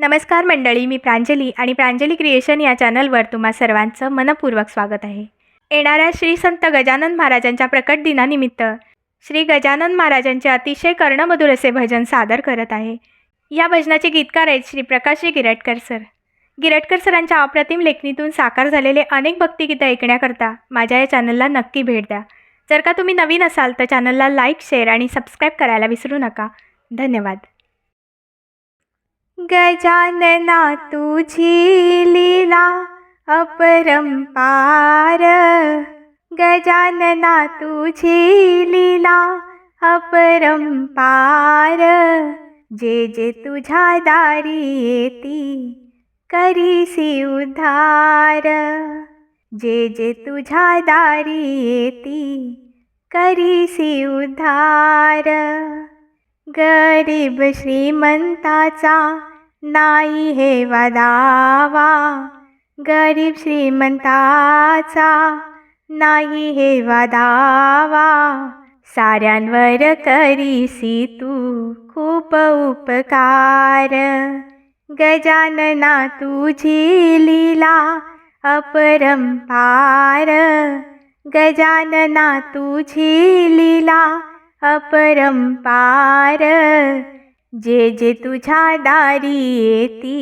नमस्कार मंडळी मी प्रांजली आणि प्रांजली क्रिएशन या चॅनलवर तुम्हा सर्वांचं मनपूर्वक स्वागत आहे. येणाऱ्या श्री संत गजानन महाराजांच्या प्रकट दिनानिमित्त श्री गजानन महाराजांचे अतिशय कर्णमधुर असे भजन सादर करत आहे. या भजनाचे गीतकार आहेत श्री प्रकाशजी गिरटकर सर. गिरटकर सरांच्या अप्रतिम लेखणीतून साकार झालेले अनेक भक्तिगीतं ऐकण्याकरता माझ्या या चॅनलला नक्की भेट द्या. जर का तुम्ही नवीन असाल तर चॅनलला लाईक शेअर आणि सबस्क्राईब करायला विसरू नका. धन्यवाद. गजानना तुझी लीला अपरंपार. गजानना तुझी लीला अपरंपार. जे जे तुझ्या दारी येती करीसी उद्धार जे जे तुझ्या दारी येती करीसी उद्धार गरीब श्रीमंताचा नाही हे वादावा. गरीब श्रीमंताचा नाही हे वादावा. साऱ्यांवर करीसी तू खूप उपकार. गजानना तुझी लीला अपरंपार गजानना तुझी लीला अपरंपार जे जे तुझ्या दारी येती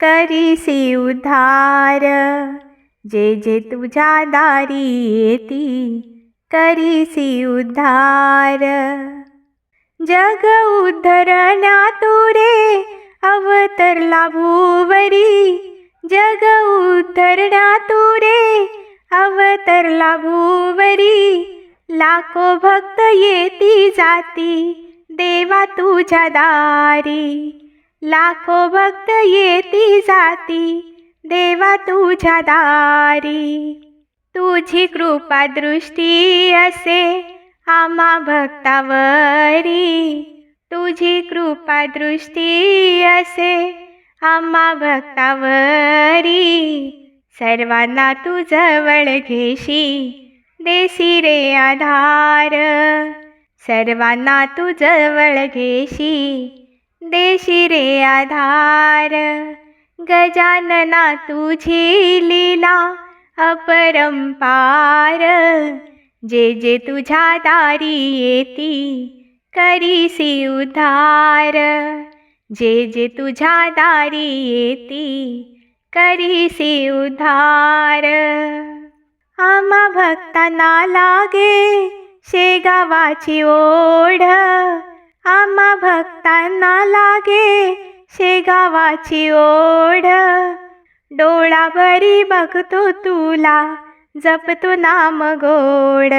करीसी उद्धार जे जे तुझ्या दारी येती करीसी उद्धार जग उद्धरणा तुरे अवतरला भूवरी जग उद्धरणा तुरे अवतरला भूवरी लाखो भक्त येती जाती देवा तुझ्या दारी. लाखो भक्त येती जाती. देवा तुझ्या दारी. तुझी कृपा दृष्टी असे आम्हा भक्तावरी. तुझी कृपा दृष्टी असे आम्हा भक्तावरी. सर्वांना तू जवळ घेशी. देसी रे आधार. सर्वांना तू जवळ घेशी देशी रे आधार. गजानना तुझी लीला अपरंपार. जे जे तुझ्या दारी येती करीसी उधार जे जे तुझ्या दारी येती करीसी उद्धार. आम्हा भक्तांना लागे शेगावाची ओढ. आम्हा भक्तांना लागे शेगावाची ओढ. डोळाभरी बघतो तुला जपतो नाम गोड.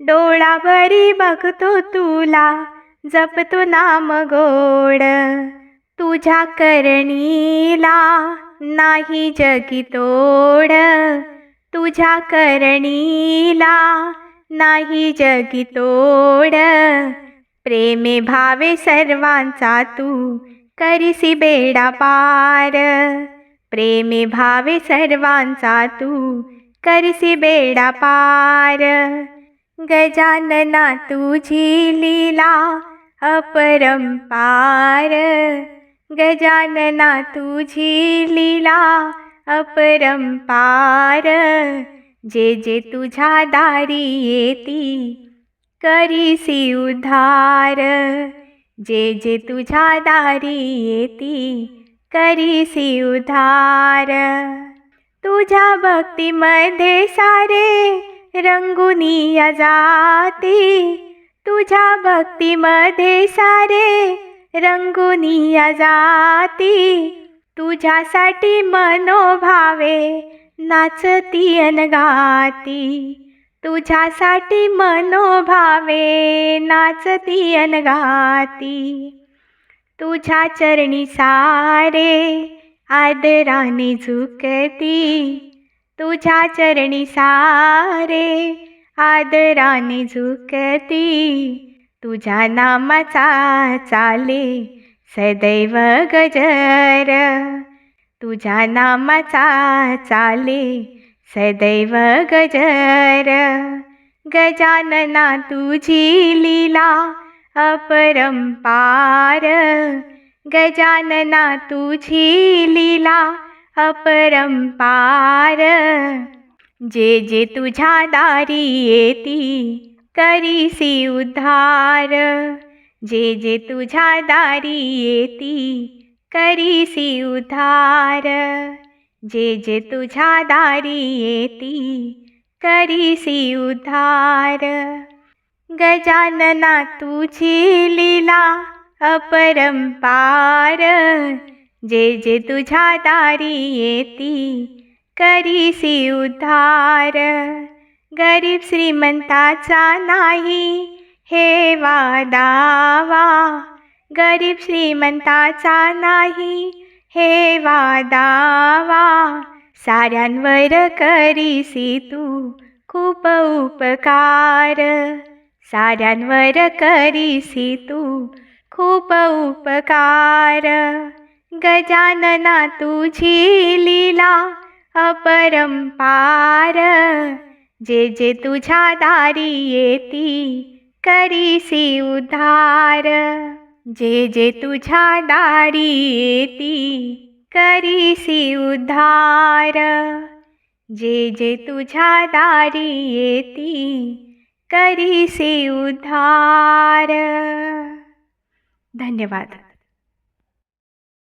डोळाभरी बघतो तुला जपतो नाम गोड. तुझ्या करणीला नाही जगी तोड. तुझ्या करणीला नाही जगी तोड प्रेमे भावे सर्वांचा तू करीसी बेडा पार. प्रेमे भावे सर्वांचा तू करीसी बेडा पार. गजानना तुझी लीला अपरंपार गजानना तुझी लीला अपरंपार जे जे तुझ्या दारी येती करीसी उद्धार जे जे तुझ्या दारी येती करीसी उधार. तुझ्या भक्तीमध्ये सारे रंगुनिया जाती तुझ्या भक्तीमध्ये सारे रंगुनिया जाती तुझ्यासाठी मनोभावे नाचती अन गाती. तुझ्यासाठी मनोभावे नाचती अन गाती. तुझ्या चरणी सारे आदराने झुकती. तुझ्या चरणी सारे आदराने झुकती. तुझ्या नामाचा चाले सदैव गजर. तुझ्या नामाचा चाले सदैव गजर. गजानना तुझी लीला अपरंपार गजानना तुझी लीला अपरंपार जे जे तुझ्या दारी येती करीसी उद्धार. जे जे तुझ्या दारी येती करीसी उधार। जे जे तुझ्या दारी येती करीसी उधार। गजानना तुझी लीला अपरंपार। जे जे तुझ्या दारी येती करीसी उधार। गरीब श्रीमंताचा नाही हे वादावा गरीब श्रीमंताचा नाही. हे वादावा साऱ्यांवर करीसी तू. खूप उपकार. साऱ्यांवर करीसी तू. खूप उपकार. गजानना तुझी लीला अपरंपार. जे जे तुझ्या दारी येती करीसी उधार जे जे तुझ्या दारी येती करीसी उद्धार. जे जे तुझ्या दारी येती करीसी उद्धार. धन्यवाद.